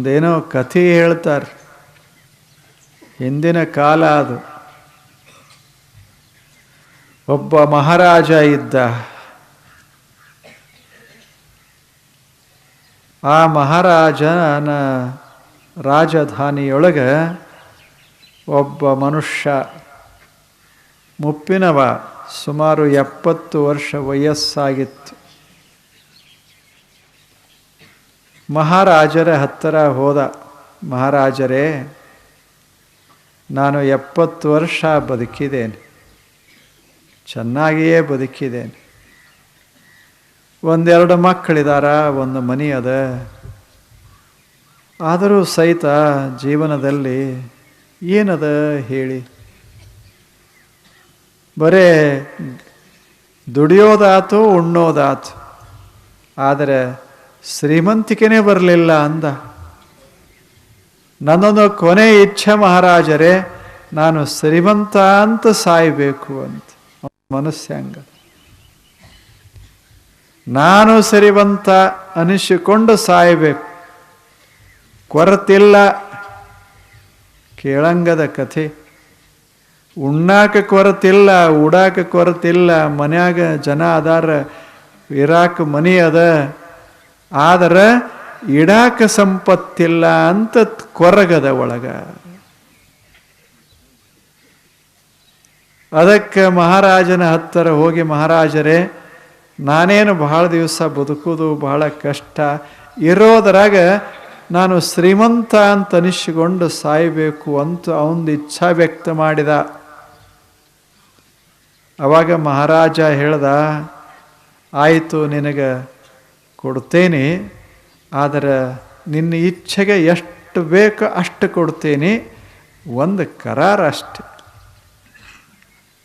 ಒಂದೇನೋ ಕಥೆ ಹೇಳ್ತಾರೆ. ಹಿಂದಿನ ಕಾಲ ಅದು. ಒಬ್ಬ ಮಹಾರಾಜ ಇದ್ದ. ಆ ಮಹಾರಾಜನ ರಾಜಧಾನಿಯೊಳಗೆ ಒಬ್ಬ ಮನುಷ್ಯ, ಮುಪ್ಪಿನವ, ಸುಮಾರು ಎಪ್ಪತ್ತು ವರ್ಷ ವಯಸ್ಸಾಗಿತ್ತು. ಮಹಾರಾಜರ ಹತ್ತಿರ ಹೋದ ಮಹಾರಾಜರೇ, ನಾನು ಎಪ್ಪತ್ತು ವರ್ಷ ಬದುಕಿದ್ದೇನೆ. ಚೆನ್ನಾಗಿಯೇ ಬದುಕಿದ್ದೇನೆ. ಒಂದೆರಡು ಮಕ್ಕಳಿದಾರ, ಒಂದು ಮನಿ ಅದ. ಆದರೂ ಸಹಿತ ಜೀವನದಲ್ಲಿ ಏನದ ಹೇಳಿ? ಬರೇ, ದುಡಿಯೋದಾತು ಉಣ್ಣೋದಾತು. ಆದರೆ ಶ್ರೀಮಂತಿಕೆನೇ ಬರಲಿಲ್ಲ ಅಂದ. ನನ್ನೊಂದು ಕೊನೆ ಇಚ್ಛೆ ಮಹಾರಾಜರೇ, ನಾನು ಶ್ರೀಮಂತ ಅಂತ ಸಾಯಬೇಕು ಅಂತ. ಮನಸ್ಸಂಗ ನಾನು ಸರಿವಂತ ಅನಿಸಿಕೊಂಡು ಸಾಯಬೇಕು. ಕೊರತಿಲ್ಲ. ಕೇಳಂಗದ ಕಥೆ. ಉಣ್ಣಾಕ ಕೊರತಿಲ್ಲ, ಉಡಾಕ ಕೊರತಿಲ್ಲ, ಮನ್ಯಾಗ ಜನ ಅದಾರ, ಇರಾಕ ಮನಿ ಅದ. ಆದ್ರೆ ಇಡಾಕ ಸಂಪತ್ತಿಲ್ಲ ಅಂತ ಕೊರಗದ ಒಳಗ. ಅದಕ್ಕೆ ಮಹಾರಾಜನ ಹತ್ತಿರ ಹೋಗಿ ಮಹಾರಾಜರೇ, ನಾನೇನು ಬಹಳ ದಿವಸ ಬದುಕೋದು ಬಹಳ ಕಷ್ಟ. ಇರೋದ್ರಾಗ ನಾನು ಶ್ರೀಮಂತ ಅಂತ ಅನಿಸಿಕೊಂಡು ಸಾಯಬೇಕು ಅಂತ ಅವನದು ಇಚ್ಛಾ ವ್ಯಕ್ತ ಮಾಡಿದ. ಅವಾಗ ಮಹಾರಾಜ ಹೇಳ್ದ, ಆಯಿತು ನಿನಗೆ ಕೊಡ್ತೇನೆ, ಆದರೆ ನಿನ್ನ ಇಚ್ಛೆಗೆ ಎಷ್ಟು ಬೇಕು ಅಷ್ಟು ಕೊಡ್ತೇನೆ, ಒಂದು ಕರಾರ ಅಷ್ಟೆ.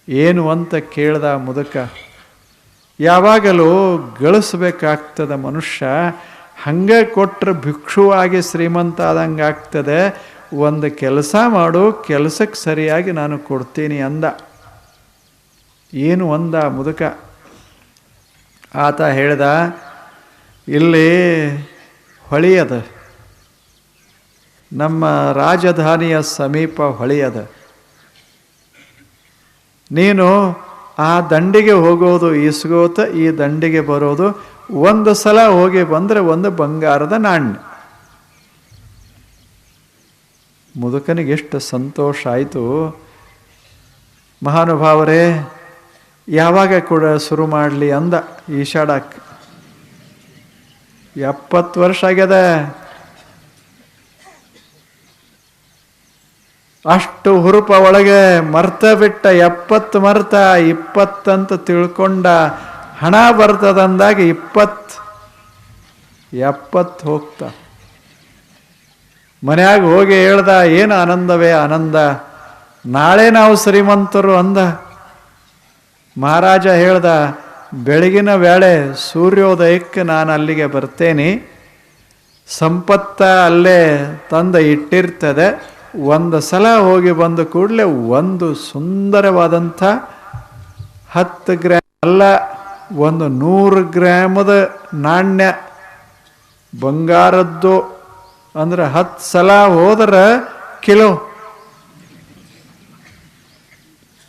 ಏನು ಅಂತ ಕೇಳ್ದ ಮುದುಕ, ಯಾವಾಗಲೂ ಗಳಿಸ್ಬೇಕಾಗ್ತದ ಮನುಷ್ಯ, ಹಂಗೆ ಕೊಟ್ಟರೆ ಭಿಕ್ಷುವಾಗಿ ಶ್ರೀಮಂತ ಆದಂಗೆ ಆಗ್ತದೆ, ಒಂದು ಕೆಲಸ ಮಾಡು, ಕೆಲಸಕ್ಕೆ ಸರಿಯಾಗಿ ನಾನು ಕೊಡ್ತೀನಿ ಅಂದ. ಏನು ಅಂದ ಮುದುಕ? ಆತ ಹೇಳ್ದ ಇಲ್ಲಿ ಹೊಳೆಯದ. ನಮ್ಮ ರಾಜಧಾನಿಯ ಸಮೀಪ ಹೊಳೆಯದ. ನೀನು ಆ ದಂಡಿಗೆ ಹೋಗೋದು ಇಸ್ಗೋತ ಈ ದಂಡಿಗೆ ಬರೋದು ಒಂದು ಸಲ ಹೋಗಿ ಬಂದರೆ ಒಂದು ಬಂಗಾರದ ನಾಣ್ಯ. ಮುದುಕನಿಗೆ ಎಷ್ಟು ಸಂತೋಷ ಆಯಿತು. ಮಹಾನುಭಾವರೇ, ಯಾವಾಗ ಕೂಡ ಶುರು ಮಾಡಲಿ ಅಂದ ಈಶಾಡಕ್ಕೆ. ಎಪ್ಪತ್ತು ವರ್ಷ ಆಗ್ಯದ ಅಷ್ಟು ಹುರುಪ ಒಳಗೆ ಮರ್ತ ಬಿಟ್ಟ ಎಪ್ಪತ್ತು ಮರ್ತ ಇಪ್ಪತ್ತಂತ ತಿಳ್ಕೊಂಡ ಹಣ ಬರ್ತದಂದಾಗ ಇಪ್ಪತ್ತು ಎಪ್ಪತ್ತು ಹೋಗ್ತ. ಮನ್ಯಾಗ ಹೋಗಿ ಹೇಳ್ದ, ಏನು ಆನಂದವೇ ಆನಂದ, ನಾಳೆ ನಾವು ಶ್ರೀಮಂತರು ಅಂದ. ಮಹಾರಾಜ ಹೇಳ್ದ ಬೆಳಗಿನ ವೇಳೆ ಸೂರ್ಯೋದಯಕ್ಕೆ ನಾನು ಅಲ್ಲಿಗೆ ಬರ್ತೇನೆ. ಸಂಪತ್ತ ಅಲ್ಲೇ ತಂದ ಇಟ್ಟಿರ್ತದೆ. ಒಂದು ಸಲ ಹೋಗಿ ಬಂದ ಕೂಡಲೇ ಒಂದು ಸುಂದರವಾದಂಥ ಹತ್ತು ಗ್ರಾಮ್ ಅಲ್ಲ, ಒಂದು ನೂರು ಗ್ರಾಮದ ನಾಣ್ಯ, ಬಂಗಾರದ್ದು. ಅಂದ್ರೆ ಹತ್ತು ಸಲ ಹೋದ್ರೆ ಕಿಲೋ.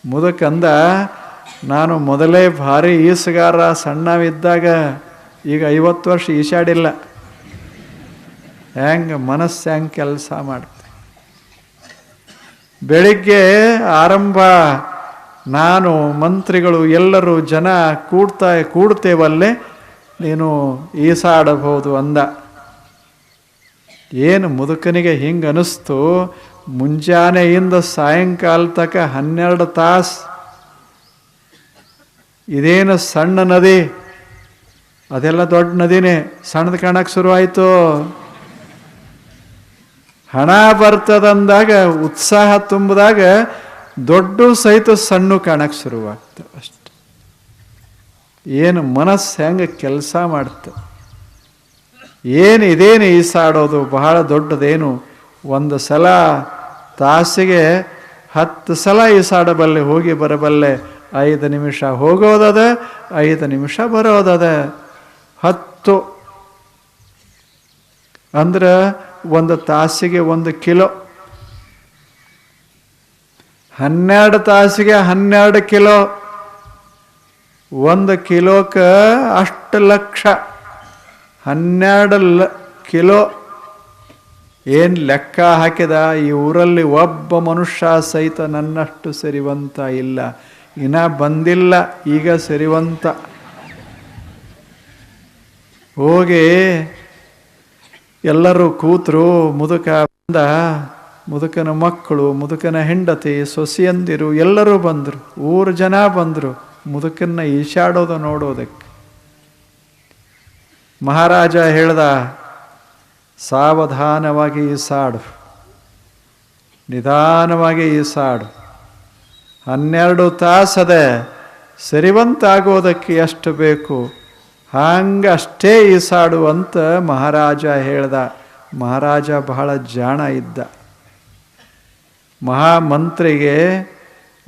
ಮುದಕಂದ ನಾನು ಮೊದಲೇ ಭಾರಿ ಈಸುಗಾರ ಸಣ್ಣವಿದ್ದಾಗ ಈಗ ಐವತ್ತು ವರ್ಷ ಈಶಾಡಿಲ್ಲ. ಹೆಂಗೆ ಮನಸ್ಸು ಹೆಂಗೆ ಕೆಲಸ ಮಾಡ್ತೆ. ಬೆಳಿಗ್ಗೆ ಆರಂಭ, ನಾನು ಮಂತ್ರಿಗಳು ಎಲ್ಲರೂ ಜನ ಕೂಡ್ತಾ, ಕೂಡ್ತೇವಲ್ಲೇ ನೀನು ಈಸಾಡಬಹುದು ಅಂದ. ಏನು ಮುದುಕನಿಗೆ ಹಿಂಗೆ ಅನ್ನಿಸ್ತು ಮುಂಜಾನೆಯಿಂದ ಸಾಯಂಕಾಲ ತನಕ ಹನ್ನೆರಡು ತಾಸು ಇದೇನು ಸಣ್ಣ ನದಿ? ಅದೆಲ್ಲ ದೊಡ್ಡ ನದಿನೇ. ಸಣ್ಣದು ಕಾಣಕ್ಕೆ ಶುರುವಾಯಿತು. ಹಣ ಬರ್ತದಂದಾಗ, ಉತ್ಸಾಹ ತುಂಬಿದಾಗ ದೊಡ್ಡ ಸಹಿತ ಸಣ್ಣ ಕಾಣಕ್ಕೆ ಶುರುವಾಗ್ತದೆ ಅಷ್ಟೆ. ಏನು ಮನಸ್ಸು ಹೆಂಗೆ ಕೆಲಸ ಮಾಡ್ತ? ಏನು ಇದೇನು ಈಸಾಡೋದು ಬಹಳ ದೊಡ್ಡದೇನು? ಒಂದು ಸಲ ತಾಸಿಗೆ ಹತ್ತು ಸಲ ಈಸಾಡಬಲ್ಲೆ ಹೋಗಿ ಬರಬಲ್ಲೆ ಐದು ನಿಮಿಷ ಹೋಗೋದದ, ಐದು ನಿಮಿಷ ಬರೋದದ. ಹತ್ತು. ಅಂದ್ರೆ ಒಂದು ತಾಸಿಗೆ ಒಂದು ಕಿಲೋ. ಹನ್ನೆರಡು ತಾಸಿಗೆ ಹನ್ನೆರಡು ಕಿಲೋ. ಒಂದು ಕಿಲೋಕ್ಕೆ ಅಷ್ಟು ಲಕ್ಷ. ಹನ್ನೆರಡು ಲ ಕಿಲೋ. ಏನು ಲೆಕ್ಕ ಹಾಕಿದ? ಈ ಊರಲ್ಲಿ ಒಬ್ಬ ಮನುಷ್ಯ ಸಹಿತ ನನ್ನಷ್ಟು ಸರಿವಂತ ಇಲ್ಲ. ಇನ್ನ ಬಂದಿಲ್ಲ, ಈಗ ಸರಿವಂತ. ಹೋಗಿ ಎಲ್ಲರೂ ಕೂತರು, ಮುದುಕ ಬಂದ, ಮುದುಕನ ಮಕ್ಕಳು, ಮುದುಕನ ಹೆಂಡತಿ, ಸೊಸೆಯಂದಿರು ಎಲ್ಲರೂ ಬಂದರು. ಊರು ಜನ ಬಂದರು, ಮುದುಕನ್ನ ಈಶಾಡೋದು ನೋಡೋದಕ್ಕೆ. ಮಹಾರಾಜ ಹೇಳ್ದ, ಸಾವಧಾನವಾಗಿ ಈಸಾಡು. ನಿಧಾನವಾಗಿ ಈಸಾಡು. ಹನ್ನೆರಡು ತಾಸದೆ ಸರಿವಂತಾಗೋದಕ್ಕೆ ಎಷ್ಟು ಬೇಕು? ಹಂಗೆ ಅಷ್ಟೇ ಈಸಾಡು ಅಂತ ಮಹಾರಾಜ ಹೇಳ್ದ. ಮಹಾರಾಜ ಬಹಳ ಜಾಣ ಇದ್ದ. ಮಹಾಮಂತ್ರಿಗೆ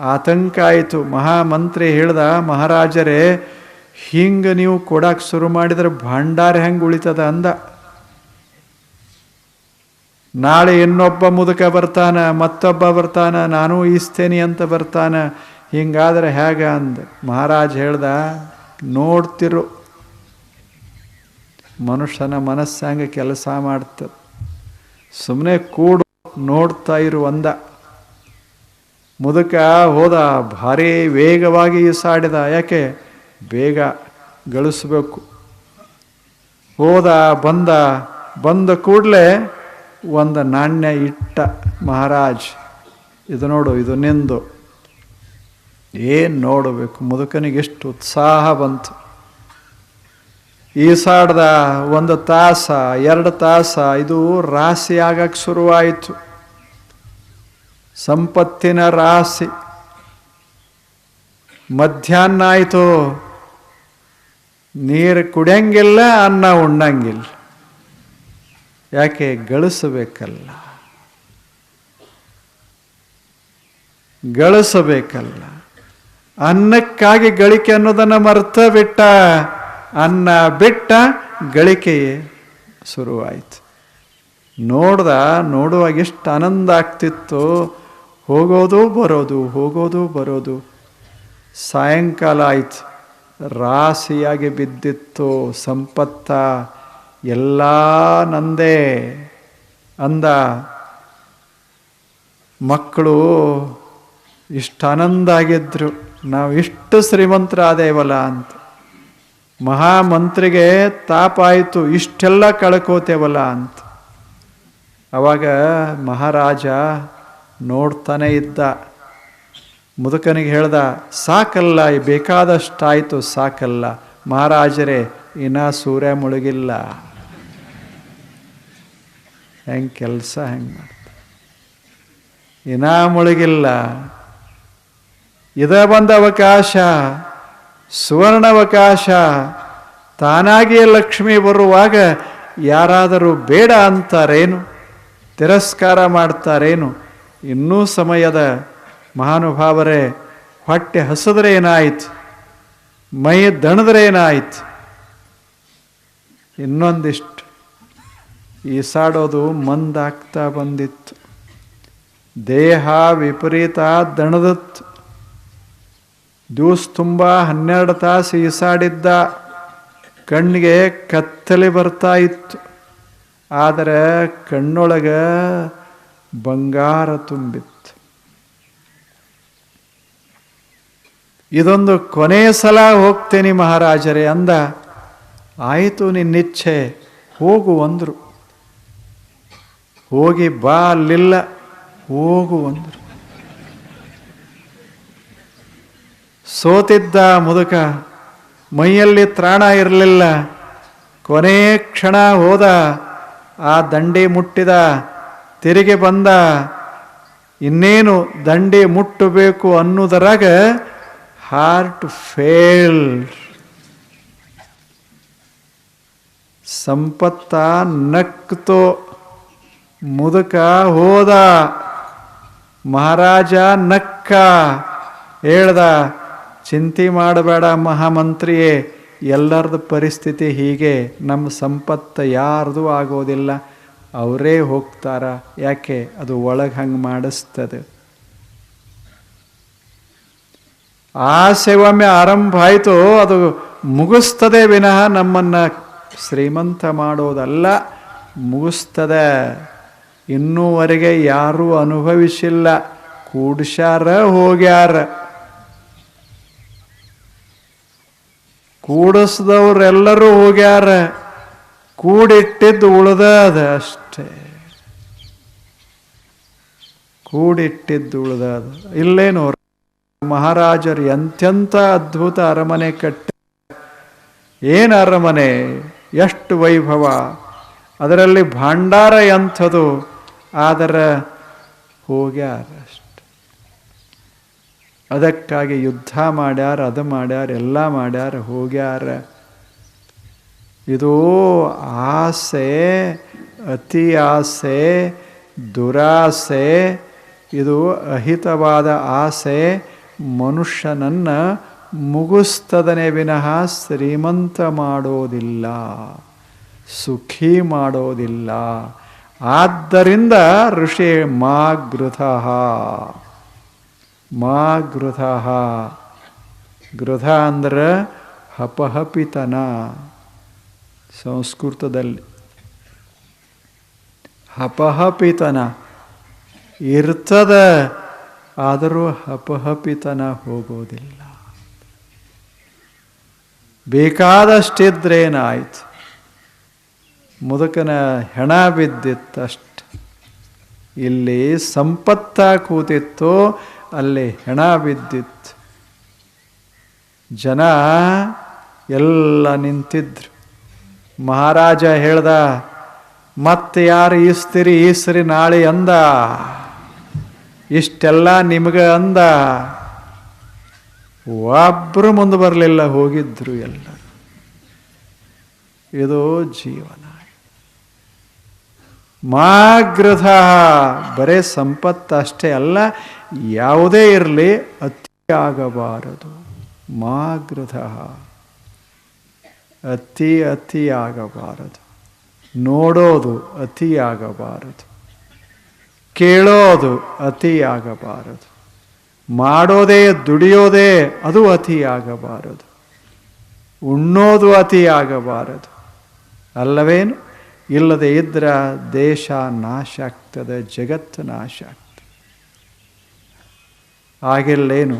ಆತಂಕ ಆಯಿತು. ಮಹಾಮಂತ್ರಿ ಹೇಳ್ದ, ಮಹಾರಾಜರೇ, ಹಿಂಗೆ ನೀವು ಕೊಡಕ್ಕೆ ಶುರು ಮಾಡಿದ್ರೆ ಭಂಡಾರ ಹೆಂಗೆ ಉಳಿತದ? ಅಂದ. ನಾಳೆ ಇನ್ನೊಬ್ಬ ಮುದುಕ ಬರ್ತಾನ, ಮತ್ತೊಬ್ಬ ಬರ್ತಾನ, ನಾನೂ ಈಸ್ತೇನೆ ಅಂತ ಬರ್ತಾನ. ಹಿಂಗಾದ್ರೆ ಹೇಗ ಅಂದ? ಮಹಾರಾಜ್ ಹೇಳ್ದ, ನೋಡ್ತಿರು. ಮನುಷ್ಯನ ಮನಸ್ಸಂಗೆ ಕೆಲಸ ಮಾಡ್ತದೆ ಸುಮ್ಮನೆ ಕೂಡು, ನೋಡ್ತಾ ಇರು ಅಂದ. ಮುದುಕ ಹೋದ, ಭಾರಿ ವೇಗವಾಗಿ ಈಸಾಡಿದ. ಯಾಕೆ? ಬೇಗ ಗಳಿಸ್ಬೇಕು. ಹೋದ, ಬಂದ. ಬಂದ ಕೂಡಲೇ ಒಂದು ನಾಣ್ಯ ಇಟ್ಟ ಮಹಾರಾಜ್, ಇದು ನೋಡು, ಇದು ನಿಂದು. ಏನು ನೋಡಬೇಕು? ಮುದುಕನಿಗೆ ಎಷ್ಟು ಉತ್ಸಾಹ ಬಂತು. ಈಸಾಡ್ದ ಒಂದು ತಾಸ, ಎರಡು ತಾಸ, ಇದು ರಾಶಿ ಆಗಕ್ಕೆ ಶುರುವಾಯಿತು. ಸಂಪತ್ತಿನ ರಾಶಿ. ಮಧ್ಯಾಹ್ನ ಆಯಿತು. ನೀರು ಕುಡಿಯಂಗಿಲ್ಲ, ಅನ್ನ ಉಣ್ಣಂಗಿಲ್ಲ. ಯಾಕೆ ಗಳಿಸಬೇಕಲ್ಲ? ಗಳಿಸಬೇಕಲ್ಲ. ಅನ್ನಕ್ಕಾಗಿ ಗಳಿಕೆ ಅನ್ನೋದನ್ನು ಮರ್ತ ಬಿಟ್ಟ, ಅನ್ನ ಬಿಟ್ಟ ಗಳಿಕೆಯೇ ಶುರುವಾಯಿತು. ನೋಡ್ದ, ನೋಡುವಾಗ ಎಷ್ಟು ಆನಂದ ಆಗ್ತಿತ್ತು, ಹೋಗೋದು ಬರೋದು ಹೋಗೋದು ಬರೋದು. ಸಾಯಂಕಾಲ ಆಯ್ತು, ರಾಶಿಯಾಗಿ ಬಿದ್ದಿತ್ತು, ಸಂಪತ್ತ ಎಲ್ಲ ನಂದೇ ಅಂದ ಮಕ್ಕಳು ಇಷ್ಟು ಆನಂದ ಆಗಿದ್ರು ನಾವು ಇಷ್ಟು ಶ್ರೀಮಂತರಾದೇವಲ್ಲ ಅಂತ. ಮಹಾಮಂತ್ರಿಗೆ ತಾಪಾಯಿತು, ಇಷ್ಟೆಲ್ಲ ಕಳ್ಕೋತೇವಲ್ಲ ಅಂತ. ಅವಾಗ ಮಹಾರಾಜ ನೋಡ್ತಾನೆ ಇದ್ದ. ಮುದುಕನಿಗೆ ಹೇಳ್ದ, ಸಾಕಲ್ಲ ಬೇಕಾದಷ್ಟಾಯಿತು, ಸಾಕಲ್ಲ. ಮಹಾರಾಜರೇ, ಇನ್ನ ಸೂರ್ಯ ಮುಳುಗಿಲ್ಲ. ಹೆಂಗೆ ಕೆಲಸ ಹೆಂಗೆ ಮಾಡ್ತ ಇನ್ನ ಮುಳುಗಿಲ್ಲ. ಇದ ಬಂದ ಅವಕಾಶ ಸುವರ್ಣಾವಕಾಶ ತಾನಾಗಿಯೇ ಲಕ್ಷ್ಮಿ ಬರುವಾಗ ಯಾರಾದರೂ ಬೇಡ ಅಂತಾರೇನು? ತಿರಸ್ಕಾರ ಮಾಡ್ತಾರೇನು? ಇನ್ನೂ ಸಮಯದ ಮಹಾನುಭಾವರೇ, ಹೊಟ್ಟೆ ಹಸಿದ್ರೆ ಏನಾಯಿತು? ಮೈ ದಣದ್ರೆ ಏನಾಯ್ತು? ಇನ್ನೊಂದಿಷ್ಟು ಈಸಾಡೋದು ಮಂದಾಗ್ತಾ ಬಂದಿತ್ತು. ದೇಹ ವಿಪರೀತ ದಣದತ್ತು. ದೂಸ್ ತುಂಬ ಹನ್ನೆರಡು ತಾಸು ಈಸಾಡಿದ್ದ ಕಣ್ಣಿಗೆ ಕತ್ತಲೆ ಬರ್ತಾ ಇತ್ತು. ಆದರೆ ಕಣ್ಣೊಳಗೆ ಬಂಗಾರ ತುಂಬಿತ್ತು. ಇದೊಂದು ಕೊನೆಯ ಸಲ ಹೋಗ್ತೇನೆ ಮಹಾರಾಜರೇ ಅಂದ. ಆಯಿತು ನಿನ್ನಿಚ್ಛೆ, ಹೋಗು ಅಂದರು. ಹೋಗಿ ಬಾ ಅಲ್ಲಿಲ್ಲ, ಹೋಗು ಅಂದರು. ಸೋತಿದ್ದ ಮುದುಕ ಮೈಯಲ್ಲಿ ತ್ರಾಣ ಇರಲಿಲ್ಲ, ಕೊನೆ ಕ್ಷಣ ಹೋದ, ಆ ದಂಡಿ ಮುಟ್ಟಿದ, ತಿರುಗಿ ಬಂದ, ಇನ್ನೇನು ದಂಡಿ ಮುಟ್ಟಬೇಕು ಅನ್ನೋದರಾಗ ಹಾರ್ಟ್ ಫೇಲ್. ಸಂಪತ್ತ ನಕ್ತೋ ಮುದುಕ ಹೋದ. ಮಹಾರಾಜ ನಕ್ಕ. ಹೇಳ್ದ, ಚಿಂತೆ ಮಾಡಬೇಡ ಮಹಾಮಂತ್ರಿಯೇ ಎಲ್ಲರದು ಪರಿಸ್ಥಿತಿ ಹೀಗೆ. ನಮ್ಮ ಸಂಪತ್ತು ಯಾರ್ದು ಆಗೋದಿಲ್ಲ. ಅವರೇ ಹೋಗ್ತಾರ. ಯಾಕೆ? ಅದು ಒಳಗೆ ಹಂಗೆ ಮಾಡಿಸ್ತದೆ. ಆಸೆ ಒಮ್ಮೆ ಆರಂಭ ಆಯಿತು. ಅದು ಮುಗಿಸ್ತದೆ ವಿನಃ ನಮ್ಮನ್ನು ಶ್ರೀಮಂತ ಮಾಡೋದಲ್ಲ, ಮುಗಿಸ್ತದೆ. ಇನ್ನೂವರೆಗೆ ಯಾರೂ ಅನುಭವಿಸಿಲ್ಲ. ಕೂಡ್ಸ್ಯಾರ ಹೋಗ್ಯಾರ. ಕೂಡಿಸ್ದವ್ರೆಲ್ಲರೂ ಹೋಗ್ಯಾರ. ಕೂಡಿಟ್ಟಿದ್ದು ಉಳ್ದದ ಅಷ್ಟೇ. ಕೂಡಿಟ್ಟಿದ್ದು ಉಳ್ದದ. ಇಲ್ಲೇನು, ಮಹಾರಾಜರು ಎಂತೆಂಥ ಅದ್ಭುತ ಅರಮನೆ ಕಟ್ಟ, ಏನು ಅರಮನೆ, ಎಷ್ಟು ವೈಭವ. ಅದರಲ್ಲಿ ಭಾಂಡಾರ ಎಂಥದು. ಆದರೆ ಹೋಗ್ಯಾರ ಅಷ್ಟೆ ಅದಕ್ಕಾಗಿ ಯುದ್ಧ ಮಾಡ್ಯಾರ, ಅದು ಮಾಡ್ಯಾರ, ಎಲ್ಲ ಮಾಡ್ಯಾರ, ಹೋಗ್ಯಾರ. ಇದು ಆಸೆ, ಅತಿ ಆಸೆ, ದುರಾಸೆ, ಇದು ಅಹಿತವಾದ ಆಸೆ, ಮನುಷ್ಯನನ್ನು ಮುಗಿಸ್ತದನೆ ವಿನಃ ಶ್ರೀಮಂತ ಮಾಡೋದಿಲ್ಲ, ಸುಖಿ ಮಾಡೋದಿಲ್ಲ ಆದ್ದರಿಂದ ಋಷಿ ಮಾ ಗೃಧ ಮಾ ಗೃಧ ಅಂದ್ರೆ ಹಪಹಪಿತನ ಸಂಸ್ಕೃತದಲ್ಲಿ. ಹಪಹಪಿತನ ಇರ್ತದ, ಆದರೂ ಹಪಹಪಿತನ ಹೋಗೋದಿಲ್ಲ. ಬೇಕಾದಷ್ಟಿದ್ರೇನಾಯ್ತು? ಮುದುಕನ ಹೆಣ ಬಿದ್ದಿತ್ತಷ್ಟು. ಇಲ್ಲಿ ಸಂಪತ್ತ ಕೂತಿತ್ತು, ಅಲ್ಲಿ ಹೆಣ ಬಿದ್ದಿತ್ತು. ಜನ ಎಲ್ಲ ನಿಂತಿದ್ರು. ಮಹಾರಾಜ ಹೇಳ್ದ, ಮತ್ತೆ ಯಾರು ಈಸ್ತಿರಿ, ಈಸ್ರಿ ನಾಳೆ ಅಂದ? ಇಷ್ಟೆಲ್ಲ ನಿಮಗೆ ಅಂದ? ಒಬ್ಬರು ಮುಂದೆ ಬರಲಿಲ್ಲ, ಹೋಗಿದ್ರು ಎಲ್ಲ ಇದು ಜೀವನ. ಮಾಗ್ರಥ. ಬರೇ ಸಂಪತ್ತು ಅಷ್ಟೇ ಅಲ್ಲ, ಯಾವುದೇ ಇರಲಿ ಅತಿ ಆಗಬಾರದು. ಮಾಗ್ರಥ. ಅತಿ ಅತಿಯಾಗಬಾರದು ನೋಡೋದು ಅತಿ ಆಗಬಾರದು. ಕೇಳೋದು ಅತಿಯಾಗಬಾರದು ಮಾಡೋದೇ, ದುಡಿಯೋದೇ ಅದು ಅತಿ ಆಗಬಾರದು. ಉಣ್ಣೋದು ಅತಿ ಆಗಬಾರದು. ಅಲ್ಲವೇನು? ಇಲ್ಲದೆ ಇದ್ರ ದೇಶ ನಾಶ ಆಗ್ತದೆ, ಜಗತ್ತು ನಾಶ ಆಗ್ತದೆ. ಆಗಿಲ್ಲೇನು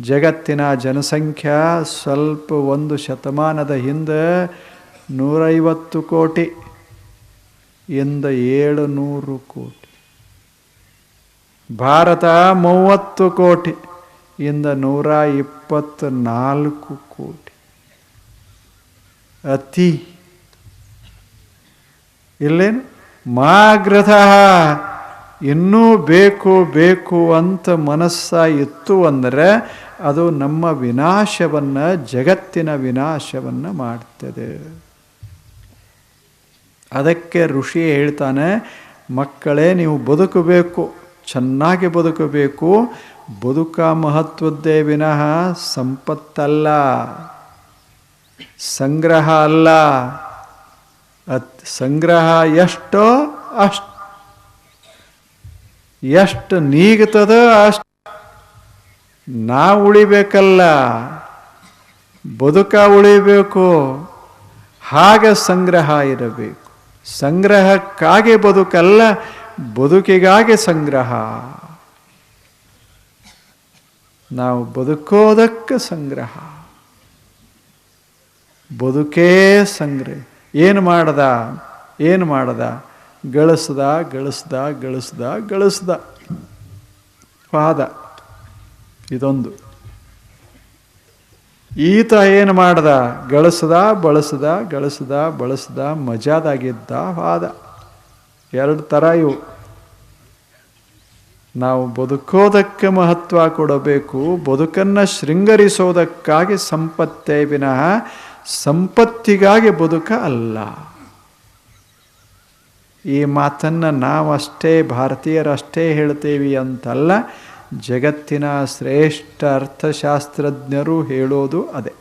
ಜಗತ್ತಿನ ಜನಸಂಖ್ಯಾ ಸ್ವಲ್ಪ ಒಂದು ಶತಮಾನದ ಹಿಂದೆ ನೂರೈವತ್ತು ಕೋಟಿ, ಇಂದ ಏಳು ನೂರು ಕೋಟಿ. ಭಾರತ ಮೂವತ್ತು ಕೋಟಿ, ಇಂದ ನೂರ ಇಪ್ಪತ್ತ್ನಾಲ್ಕು ಕೋಟಿ. ಅತಿ ಇಲ್ಲೇನು? ಮಾಗ್ರಥ ಇನ್ನೂ ಬೇಕು ಬೇಕು ಅಂತ ಮನಸ್ಸ ಇತ್ತು ಅಂದರೆ ಅದು ನಮ್ಮ ವಿನಾಶವನ್ನು, ಜಗತ್ತಿನ ವಿನಾಶವನ್ನು ಮಾಡ್ತದೆ. ಅದಕ್ಕೆ ಋಷಿ ಹೇಳ್ತಾನೆ, ಮಕ್ಕಳೇ, ನೀವು ಬದುಕಬೇಕು, ಚೆನ್ನಾಗಿ ಬದುಕಬೇಕು. ಬದುಕ ಮಹತ್ವದ್ದೇ ವಿನಃ ಸಂಪತ್ತಲ್ಲ, ಸಂಗ್ರಹ ಅಲ್ಲ. ಅತ್ ಸಂಗ್ರಹ ಎಷ್ಟೋ ಅಷ್ಟು. ಎಷ್ಟು ನೀಗ್ತದೋ ಅಷ್ಟು. ನಾವು ಉಳಿಬೇಕಲ್ಲ. ಬದುಕ ಉಳಿಬೇಕು. ಹಾಗೆ ಸಂಗ್ರಹ ಇರಬೇಕು. ಸಂಗ್ರಹಕ್ಕಾಗಿ ಬದುಕಲ್ಲ, ಬದುಕಿಗಾಗಿ ಸಂಗ್ರಹ. ನಾವು ಬದುಕೋದಕ್ಕೆ ಸಂಗ್ರಹ. ಬದುಕೇ ಸಂಗ್ರಹ. ಏನು ಮಾಡ್ದ? ಏನು ಮಾಡ್ದ? ಗಳಿಸ್ದ ಗಳಿಸ್ದ ಗಳಿಸ್ದ ಗಳಿಸ್ದ. ಪಾದ ಇದೊಂದು. ಈತ ಏನು ಮಾಡ್ದ? ಗಳಿಸ್ದ, ಬಳಸ್ದ ಗಳಿಸ್ದ, ಬಳಸ್ದ, ಮಜಾದಾಗಿದ್ದ ವಾದ. ಎರಡು ಥರ ಇವು. ನಾವು ಬದುಕೋದಕ್ಕೆ ಮಹತ್ವ ಕೊಡಬೇಕು. ಬದುಕನ್ನು ಶೃಂಗರಿಸೋದಕ್ಕಾಗಿ ಸಂಪತ್ತೇ ವಿನಃ ಸಂಪತ್ತಿಗಾಗಿ ಬದುಕ ಅಲ್ಲ. ಈ ಮಾತನ್ನು ನಾವಷ್ಟೇ ಭಾರತೀಯರಷ್ಟೇ ಹೇಳ್ತೀವಿ ಅಂತಲ್ಲ ಜಗತ್ತಿನ ಶ್ರೇಷ್ಠ ಅರ್ಥಶಾಸ್ತ್ರಜ್ಞರು ಹೇಳೋದು ಅದೇ.